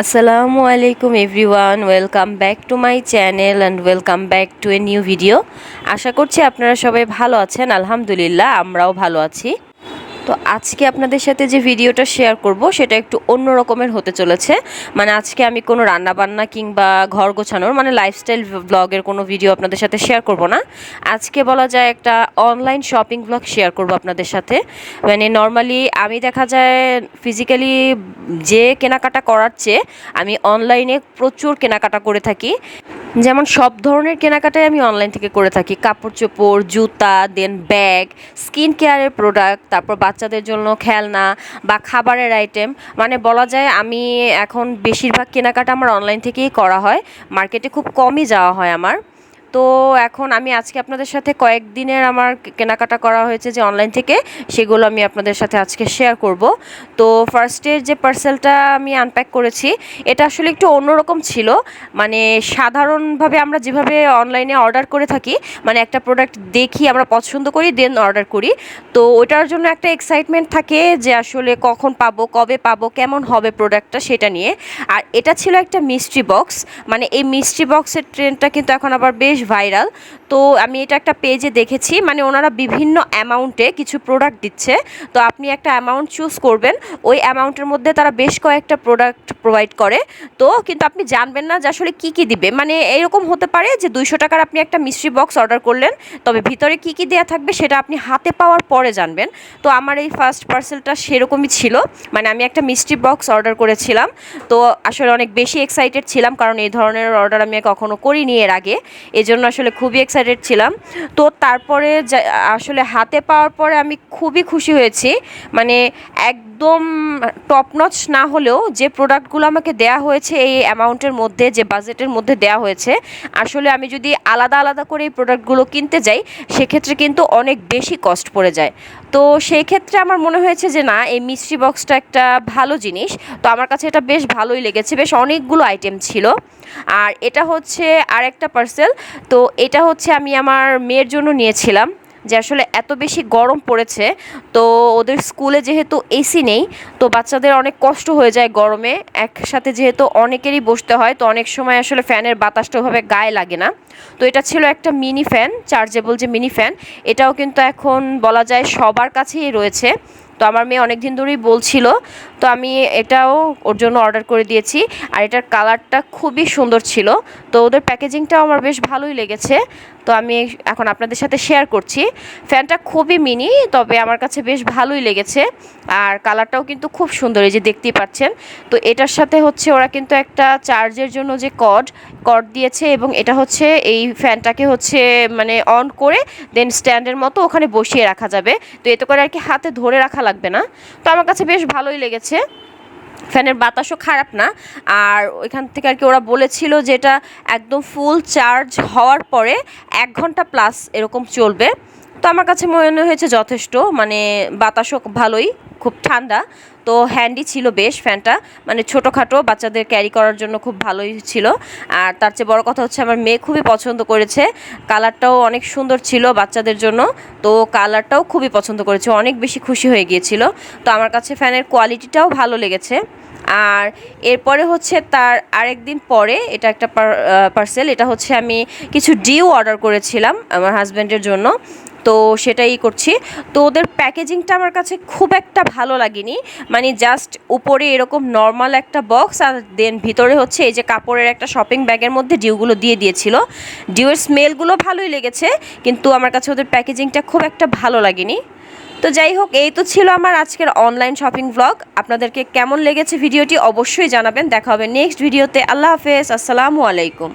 আসসালামু আলাইকুম everyone welcome back to my channel and welcome back to a new video আশা করছি আপনারা সবাই ভালো আছেন। আলহামদুলিল্লাহ, আমরাও ভালো আছি। তো আজকে আপনাদের সাথে যে ভিডিওটা শেয়ার করব, সেটা একটু অন্য রকমের হতে চলেছে। মানে আজকে আমি কোনো রান্নাবান্না কিংবা ঘর গোছানোর মানে লাইফস্টাইল ব্লগের কোনো ভিডিও আপনাদের সাথে শেয়ার করব না। আজকে বলা যায় একটা অনলাইন শপিং ব্লগ শেয়ার করব আপনাদের সাথে। মানে নর্মালি আমি দেখা যায় ফিজিক্যালি যে কেনাকাটা করার চেয়ে, আমি অনলাইনে প্রচুর কেনাকাটা করে থাকি। যেমন সব ধরনের কেনাকাটাই আমি অনলাইন থেকে করে থাকি। কাপড় চোপড়, জুতা দেন ব্যাগ স্কিন কেয়ারের প্রোডাক্ট তারপর বাচ্চাদের জন্য খেলনা বা খাবারের আইটেম মানে বলা যায় আমি এখন বেশিরভাগ কেনাকাটা আমার অনলাইন থেকেই করা হয়। মার্কেটে খুব কমই যাওয়া হয় আমার। তো এখন আমি আজকে আপনাদের সাথে কয়েকদিনের আমার কেনাকাটা করা হয়েছে যে অনলাইন থেকে, সেগুলো আমি আপনাদের সাথে আজকে শেয়ার করব। তো ফার্স্টের যে পার্সেলটা আমি আনপ্যাক করেছি, এটা আসলে একটু অন্যরকম ছিল। মানে সাধারণভাবে আমরা যেভাবে অনলাইনে অর্ডার করে থাকি মানে একটা প্রোডাক্ট দেখি, আমরা পছন্দ করি দেন অর্ডার করি। তো ওটার জন্য একটা এক্সাইটমেন্ট থাকে যে আসলে কখন পাবো, কবে পাবো, কেমন হবে প্রোডাক্টটা সেটা নিয়ে। আর এটা ছিল একটা মিস্ট্রি বক্স মানে এই মিস্ট্রি বক্সের ট্রেন্ডটা কিন্তু এখন আবার বেশ ভাইরাল। তো আমি এটা একটা পেজে দেখেছি মানে ওনারা বিভিন্ন অ্যামাউন্টে কিছু প্রোডাক্ট দিচ্ছে। তো আপনি একটা অ্যামাউন্ট চুজ করবেন। ওই অ্যামাউন্টের মধ্যে তারা বেশ কয়েকটা প্রোডাক্ট প্রোভাইড করে। তো কিন্তু আপনি জানবেন না যে আসলে কী কী দিবে। মানে এরকম হতে পারে যে দুইশো টাকার আপনি একটা মিষ্টি বক্স অর্ডার করলেন, তবে ভিতরে কী কী দেওয়া থাকবে সেটা আপনি হাতে পাওয়ার পরে জানবেন। তো আমার এই ফার্স্ট পার্সেলটা সেরকমই ছিল। মানে আমি একটা মিষ্টি বক্স অর্ডার করেছিলাম। তো আসলে অনেক বেশি এক্সাইটেড ছিলাম, কারণ এই ধরনের অর্ডার আমি কখনো করিনি এর আগে। এই জন্য আসলে খুবই এক্সাইটেড ছিলাম। তো তারপরে আসলে হাতে পাওয়ার পরে আমি খুবই খুশি হয়েছি। মানে একদম টপ নচ না হলেও যে প্রোডাক্টগুলো আমাকে দেয়া হয়েছে, এই অ্যামাউন্টের মধ্যে, যে বাজেটের মধ্যে দেয়া হয়েছে, আসলে আমি যদি আলাদা আলাদা করে এই প্রোডাক্টগুলো কিনতে যাই, সেক্ষেত্রে কিন্তু অনেক বেশি কস্ট পড়ে যায়। তো সেই ক্ষেত্রে আমার মনে হয়েছে যে, না, এই মিষ্টি বক্সটা একটা ভালো জিনিস। তো আমার কাছে এটা বেশ ভালোই লেগেছে, বেশ অনেকগুলো আইটেম ছিল। আর এটা হচ্ছে আরেকটা পার্সেল তো এটা হচ্ছে আমি আমার মেয়ের জন্য নিয়েছিলাম। যে আসলে এত বেশি গরম পড়েছে, তো ওদের স্কুলে যেহেতু এসি নেই, তো বাচ্চাদের অনেক কষ্ট হয়ে যায় গরমে। একসাথে যেহেতু অনেকেরই বসতে হয়, তো অনেক সময় আসলে ফ্যানের বাতাসটা ওভাবে গায়ে লাগে না। তো এটা ছিল একটা মিনি ফ্যান, চার্জেবল যে মিনি ফ্যান, এটাও কিন্তু এখন বলা যায় সবার কাছেই রয়েছে। তো আমার মেয়ে অনেক দিন ধরেই বলছিল, তো আমি এটাও ওর জন্য অর্ডার করে দিয়েছি। আর এটার কালারটা খুবই সুন্দর ছিল, তো ওদের প্যাকেজিংটাও আমার বেশ ভালোই লেগেছে। তো আমি এখন আপনাদের সাথে শেয়ার করছি। ফ্যানটা খুবই মিনি তবে আমার কাছে বেশ ভালোই লেগেছে। আর কালারটাও কিন্তু খুব সুন্দর, এই যে দেখতেই পাচ্ছেন। তো এটার সাথে হচ্ছে ওরা কিন্তু একটা চার্জের জন্য যে কড কড দিয়েছে এবং এটা হচ্ছে এই ফ্যানটাকে হচ্ছে মানে অন করে দেন স্ট্যান্ডের মতো ওখানে বসিয়ে রাখা যাবে। তো এতে করে আর কি হাতে ধরে রাখা লাগবে না। তো আমার কাছে বেশ ভালোই লেগেছে। ফ্যানের বাতাসও খারাপ না। আর ওইখান থেকে আর কি ওরা বলেছিল যে এটা একদম ফুল চার্জ হওয়ার পরে এক ঘণ্টা প্লাস এরকম চলবে। তো আমার কাছে মনে হয়েছে যথেষ্ট। মানে বাতাসও ভালোই, খুব ঠান্ডা। তো হ্যান্ডি ছিল বেশ ফ্যানটা। মানে ছোটোখাটো বাচ্চাদের ক্যারি করার জন্য খুব ভালোই ছিল। আর তার চেয়ে বড় কথা হচ্ছে আমার মেয়ে খুবই পছন্দ করেছে। কালারটাও অনেক সুন্দর ছিল বাচ্চাদের জন্য। তো কালারটাও খুবই পছন্দ করেছে। অনেক বেশি খুশি হয়ে গিয়েছিল। তো আমার কাছে ফ্যানের কোয়ালিটিটাও ভালো লেগেছে। আর এরপরে হচ্ছে তার আরেক দিন পরে এটা একটা পার্সেল এটা হচ্ছে আমি কিছু ডিউ অর্ডার করেছিলাম আমার হাজব্যান্ডের জন্য। তো সেটাই করছি। তো ওদের প্যাকেজিংটা আমার কাছে খুব একটা ভালো লাগেনি। মানে জাস্ট উপরে এরকম নর্মাল একটা বক্স আর দেন ভিতরে হচ্ছে এই যে কাপড়ের একটা শপিং ব্যাগের মধ্যে ডিউগুলো দিয়ে দিয়েছিল। ডিউয়ের স্মেলগুলো ভালোই লেগেছে, কিন্তু আমার কাছে ওদের প্যাকেজিংটা খুব একটা ভালো লাগেনি। তো যাই হোক, এই তো ছিল আমার আজকের অনলাইন শপিং ব্লগ আপনাদেরকে কেমন লেগেছে ভিডিওটি অবশ্যই জানাবেন। দেখা হবে নেক্সট ভিডিওতে আল্লাহ হাফেজ। আসসালামু আলাইকুম।